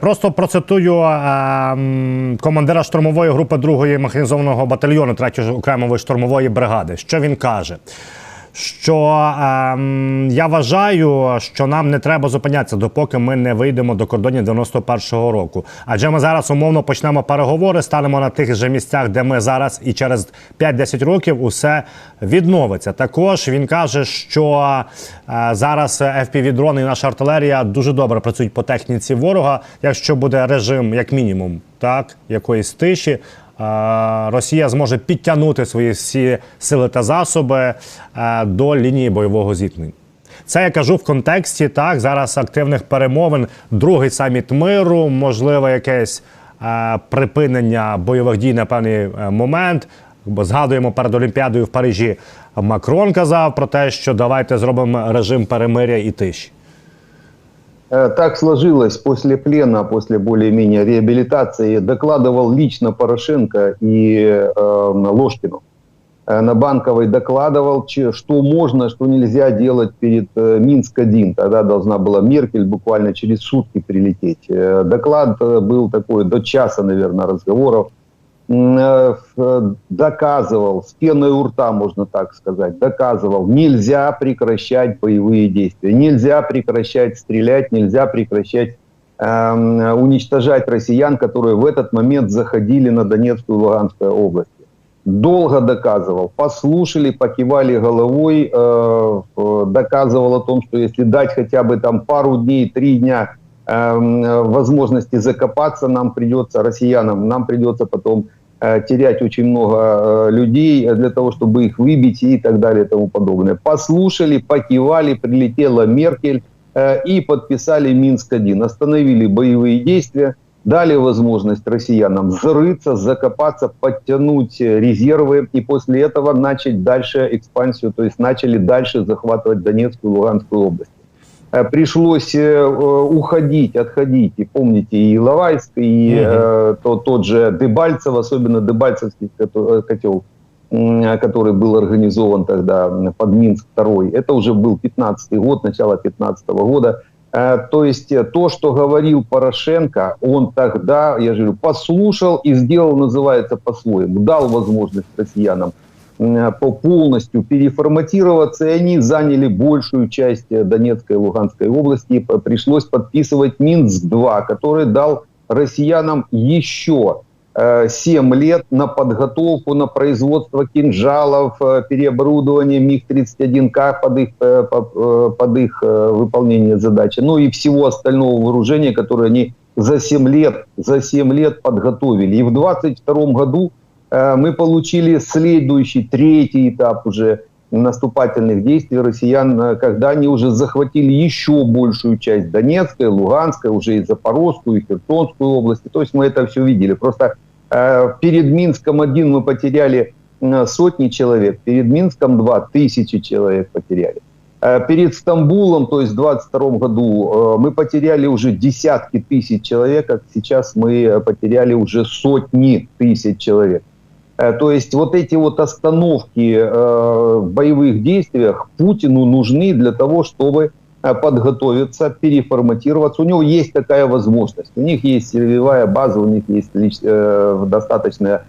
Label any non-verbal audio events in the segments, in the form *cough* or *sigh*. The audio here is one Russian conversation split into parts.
Просто процитую е, м, командира штурмової групи 2-ї механізованого батальйону 3-ї окремої штурмової бригади. Що він каже? Що е, м, я вважаю, що нам не треба зупинятися, допоки ми не вийдемо до кордонів 91-го року. Адже ми зараз умовно почнемо переговори, станемо на тих же місцях, де ми зараз, і через 5-10 років усе відновиться. Також він каже, що е, зараз FPV-дрони і наша артилерія дуже добре працюють по техніці ворога. Якщо буде режим, як мінімум, так якоїсь тиші. Росія зможе підтягнути свої всі сили та засоби е, до лінії бойового зіткнення. Це я кажу в контексті так зараз активних перемовин. Другий саміт миру, можливо, якесь е, припинення бойових дій на певний е, момент. Згадуємо перед Олімпіадою в Парижі. Макрон казав про те, що давайте зробимо режим перемиря і тиші. Э, Так сложилось после плена, после более-менее реабилитации, докладывал лично Порошенко и э, Ложкину. На Банковой докладывал, что можно, что нельзя делать перед э, Минск-1. Тогда должна была Меркель буквально через сутки прилететь. Э, Доклад был такой до часа, наверное, разговоров. Э, э, Доказывал, с пеной у рта, можно так сказать, доказывал, нельзя прекращать боевые действия, нельзя прекращать стрелять, нельзя прекращать эм, уничтожать россиян, которые в этот момент заходили на Донецкую и Луганскую области. Долго доказывал, послушали, покивали головой, э, э, доказывал о том, что если дать хотя бы там пару дней, три дня э, возможности закопаться, нам придется, россиянам, нам придется потом э, терять очень много э, людей для того, чтобы их выбить и так далее и тому подобное. Послушали, покивали, прилетела Меркель э, и подписали Минск-1. Остановили боевые действия, дали возможность россиянам зарыться, закопаться, подтянуть резервы и после этого начать дальше экспансию, то есть начали дальше захватывать Донецкую и Луганскую область. Э, Пришлось э, э, уходить, отходить. И помните, и Иловайск, и э, то- тот же Дебальцев, особенно Дебальцевский котел, который был организован тогда под Минск-2. Это уже был 15 год, начало 15 года. Э, То есть то, что говорил Порошенко, он тогда, я же говорю, послушал и сделал, называется, по-своему. Дал возможность россиянам по- полностью переформатироваться, и они заняли большую часть э, Донецкой и Луганской области. Пришлось подписывать Минск-2, который дал россиянам еще 7 лет на подготовку, на производство кинжалов, э, переоборудование МиГ-31К под их, э, по- э, под их э, выполнение задачи, ну и всего остального вооружения, которое они за 7 лет, за 7 лет подготовили. И в 22 году э, мы получили следующий, третий этап уже наступательных действий россиян, э, когда они уже захватили еще большую часть Донецкой, Луганской, уже и Запорожскую, и Херсонскую области. То есть мы это все видели. Просто э, перед Минском один мы потеряли э, сотни человек, перед Минском два тысячи человек потеряли. Э, Перед Стамбулом, то есть в 22 году, э, мы потеряли уже десятки тысяч человек, а сейчас мы э, потеряли уже сотни тысяч человек. Э, То есть вот эти вот остановки э, в боевых действиях Путину нужны для того, чтобы э, подготовиться, переформатироваться. У него есть такая возможность. У них есть силовая база, у них есть достаточное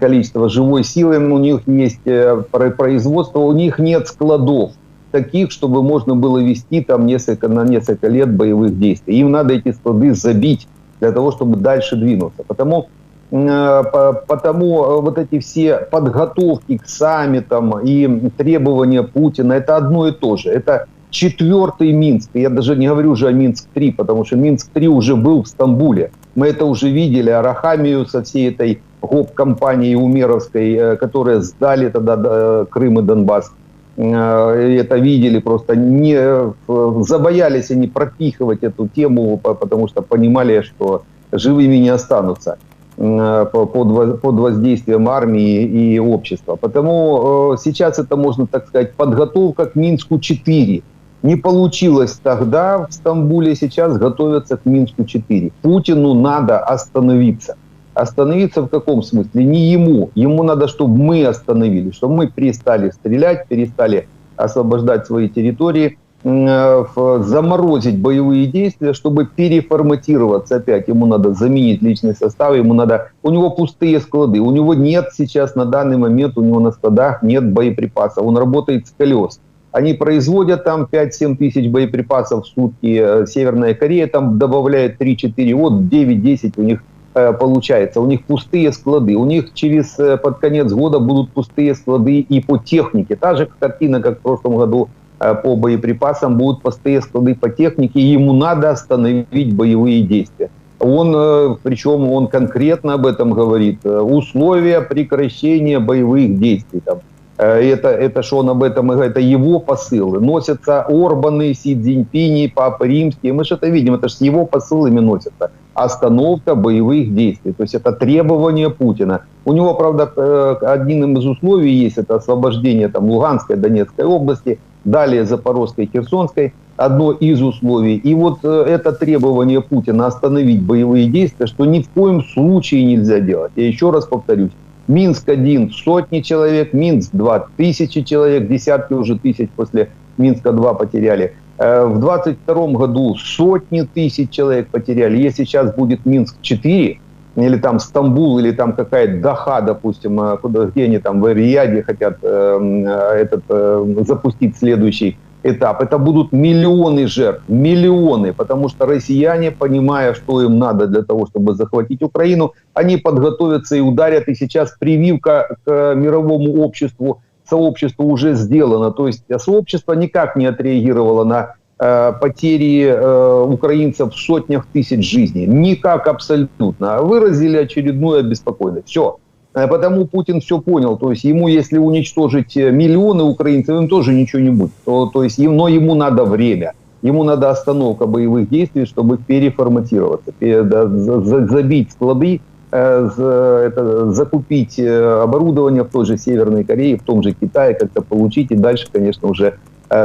количество живой силы, у них есть про- производство, у них нет складов таких, чтобы можно было вести там несколько, на несколько лет боевых действий. Им надо эти склады забить для того, чтобы дальше двинуться. Потому по- Потому э, вот эти все подготовки к саммитам и требования Путина это одно и то же. Это четвертый Минск. Я даже не говорю уже о Минск-3, потому что Минск-3 уже был в Стамбуле. Мы это уже видели, Арахамию со всей этой гоп-компанией Умеровской, э, которые сдали тогда э, Крым и Донбасс. Э, Это видели, просто не э, забоялись они пропихивать эту тему, по- потому что понимали, что живыми не останутся э, под, во- под воздействием армии и общества. Потому э, сейчас это можно так сказать подготовка к Минску-4. Не получилось тогда в Стамбуле, сейчас готовятся к Минску-4. Путину надо остановиться. Остановиться в каком смысле? Не ему. Ему надо, чтобы мы остановились, чтобы мы перестали стрелять, перестали освобождать свои территории э, заморозить боевые действия, чтобы переформатироваться опять. Ему надо заменить личный состав, ему надо... У него пустые склады, у него нет сейчас на данный момент, у него на складах нет боеприпасов, он работает с колес. Они производят там 5-7 тысяч боеприпасов в сутки. Э, Северная Корея там добавляет 3-4, вот 9-10 у них э, получается. У них пустые склады. У них через э, под конец года будут пустые склады и по технике. Та же картина, как в прошлом году э, по боеприпасам, будут пустые склады по технике. и Ему надо остановить боевые действия. Он, э, причем он конкретно об этом говорит. Э, Условия прекращения боевых действий. Там, Э, это, это что он об этом говорит, это его посылы. Носятся Орбаны, Си Цзиньпини, Папа Римский. Мы же это видим, это же с его посылами носятся. Остановка боевых действий. То есть это требование Путина. У него, правда, э, одним из условий есть это освобождение там, Луганской, Донецкой области, далее Запорожской, Херсонской. Одно из условий. И вот э, это требование Путина остановить боевые действия, что ни в коем случае нельзя делать. Я еще раз повторюсь. Минск-1 сотни человек, Минск-2 тысячи человек, десятки уже тысяч после Минска-2 потеряли. Э, В 22 году сотни тысяч человек потеряли. Если сейчас будет Минск-4, или там Стамбул, или там какая-то Даха, допустим, э, куда, где они там в Рияде хотят э, м, э, этот, э, запустить следующий этап. Это будут миллионы жертв, миллионы, потому что россияне, понимая, что им надо для того, чтобы захватить Украину, они подготовятся и ударят. И сейчас прививка к мировому обществу, сообществу уже сделана. То есть сообщество никак не отреагировало на потери э, украинцев в сотнях тысяч жизней. Никак абсолютно. Выразили очередную обеспокоенность. Все. Э, Потому Путин все понял. То есть ему, если уничтожить э, миллионы украинцев, им тоже ничего не будет. То, то есть, но ему надо время. Ему надо остановка боевых действий, чтобы переформатироваться, забить склады, э, закупить э, оборудование в той же Северной Корее, в том же Китае, как-то получить и дальше, конечно, уже э,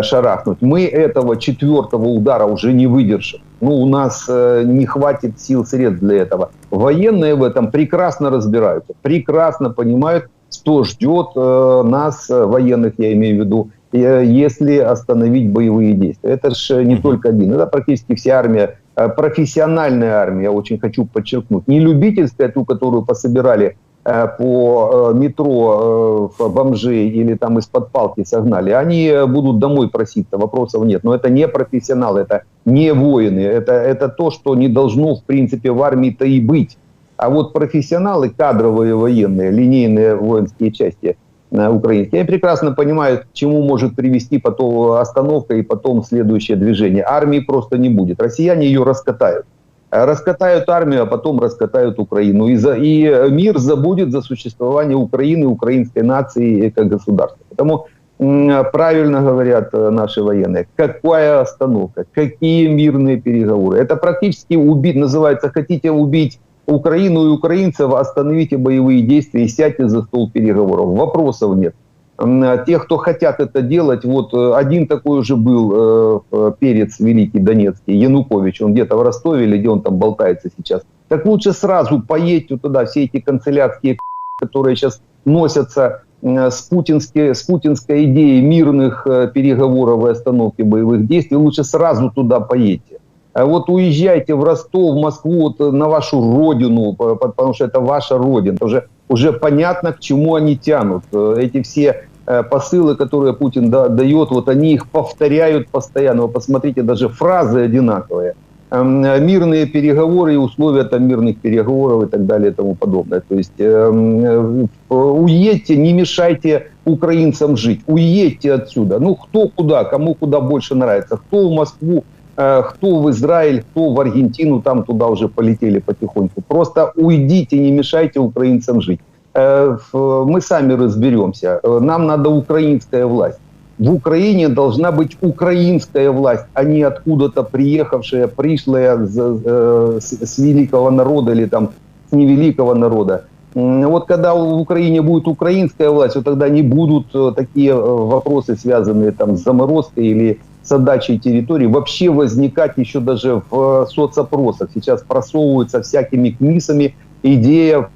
шарахнуть. Мы этого четвертого удара уже не выдержим. Ну, у нас э, не хватит сил, средств для этого. Военные в этом прекрасно разбираются, прекрасно понимают, что ждет э, нас, э, военных, я имею в виду, э, если остановить боевые действия. Это же не Мгм. только один, это практически вся армия, э, профессиональная армия, я очень хочу подчеркнуть. Не любительская, ту, которую пособирали э, по э, метро э, бомжей или там из-под палки согнали, они э, будут домой проситься, вопросов нет. Но это не профессионалы, это не воины, это, это то, что не должно в принципе в армии-то и быть. А вот профессионалы, кадровые военные, линейные воинские части э, украинские, они прекрасно понимают, к чему может привести потом остановка и потом следующее движение. Армии просто не будет. Россияне ее раскатают. Раскатают армию, а потом раскатают Украину. И, за, и мир забудет за существование Украины, украинской нации как государства. Потому м, правильно говорят э, наши военные, какая остановка, какие мирные переговоры. Это практически убить, называется, хотите убить Украину и украинцев, остановите боевые действия и сядьте за стол переговоров. Вопросов нет. М, Тех, кто хотят это делать, вот э, один такой уже был э, э, перец великий донецкий, Янукович, он где-то в Ростове или где он там болтается сейчас. Так лучше сразу поедьте туда, все эти канцелярские *laughs* которые сейчас носятся с, путинской, с путинской идеей мирных э, переговоров и остановки боевых действий, лучше сразу туда поедьте. А вот уезжайте в Ростов, в Москву, вот, на вашу родину, по- по- потому что это ваша родина. Уже, уже понятно, к чему они тянут. Э, Эти все э, посылы, которые Путин да- дает, вот они их повторяют постоянно. Вы посмотрите, даже фразы одинаковые. Эм, Мирные переговоры и условия там мирных переговоров и так далее и тому подобное. То есть эм, э, уедьте, не мешайте украинцам жить. Уедьте отсюда. Ну, кто куда, кому куда больше нравится. Кто в Москву, кто в Израиль, кто в Аргентину, там туда уже полетели потихоньку. Просто уйдите, не мешайте украинцам жить. Э, Мы сами разберемся. Э, Нам надо украинская власть. В Украине должна быть украинская власть, а не откуда-то приехавшая, пришлая с, э, великого народа или там с невеликого народа. Вот когда в Украине будет украинская власть, вот тогда не будут э, такие э, вопросы, связанные там с заморозкой или с отдачей территории, вообще возникать еще даже в э, соцопросах. Сейчас просовываются всякими книсами идея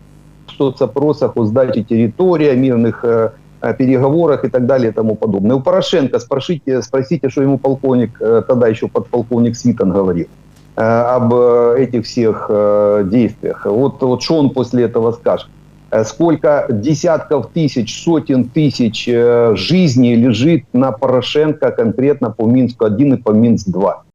в соцопросах о сдаче территории, о мирных э, переговорах и так далее и тому подобное. У Порошенко спросите, спросите, что ему полковник, э, тогда еще подполковник Свитон говорил э, об этих всех действиях. Вот, вот что он после этого скажет. Э, Сколько десятков тысяч, сотен тысяч э, жизней лежит на Порошенко конкретно по Минску-1 и по Минск-2.